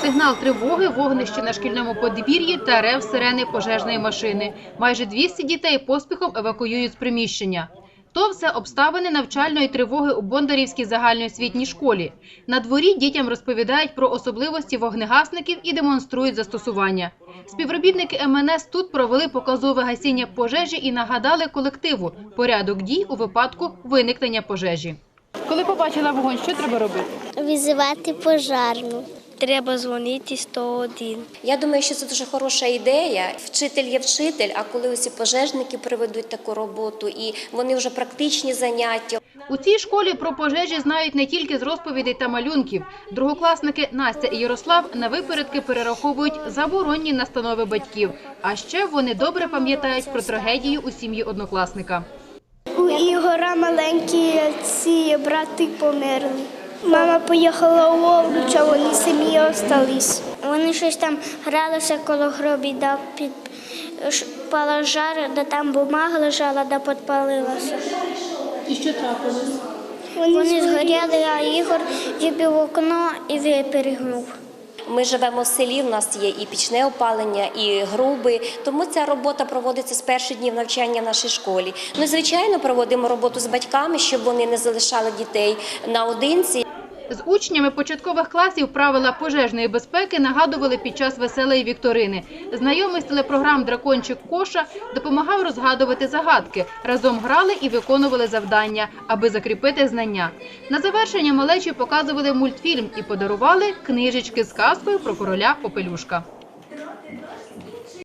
Сигнал тривоги, вогнище на шкільному подвір'ї та рев сирени пожежної машини. Майже 200 дітей поспіхом евакуюють з приміщення. То все обставини навчальної тривоги у Бондарівській загальноосвітній школі. На дворі дітям розповідають про особливості вогнегасників і демонструють застосування. Співробітники МНС тут провели показове гасіння пожежі і нагадали колективу порядок дій у випадку виникнення пожежі. Коли побачила вогонь, що треба робити? Визивати пожарну. Треба дзвонити 101. Я думаю, що це дуже хороша ідея. Вчитель є вчитель, а коли усі пожежники проведуть таку роботу, і вони вже практичні заняття. У цій школі про пожежі знають не тільки з розповідей та малюнків. Другокласники Настя і Ярослав на випередки перераховують заборонні настанови батьків. А ще вони добре пам'ятають про трагедію у сім'ї однокласника. У Ігора маленькі ці брати померли. Мама поїхала у Ловлюч, а вони самі остались. Вони щось там гралися коло гробі, да під пала жар, да там бумага лежала, да підпалилася. І що трапилось? Вони згоріли, а Ігор вибив окно і виперегнув. Ми живемо в селі. У нас є і пічне опалення, і груби. Тому ця робота проводиться з перших днів навчання в нашій школі. Ми звичайно, проводимо роботу з батьками, щоб вони не залишали дітей наодинці. З учнями початкових класів правила пожежної безпеки нагадували під час веселої вікторини. Знайомий з телепрограм Дракончик Коша допомагав розгадувати загадки. Разом грали і виконували завдання, аби закріпити знання. На завершення малечі показували мультфільм і подарували книжечки з казкою про короля Попелюшка.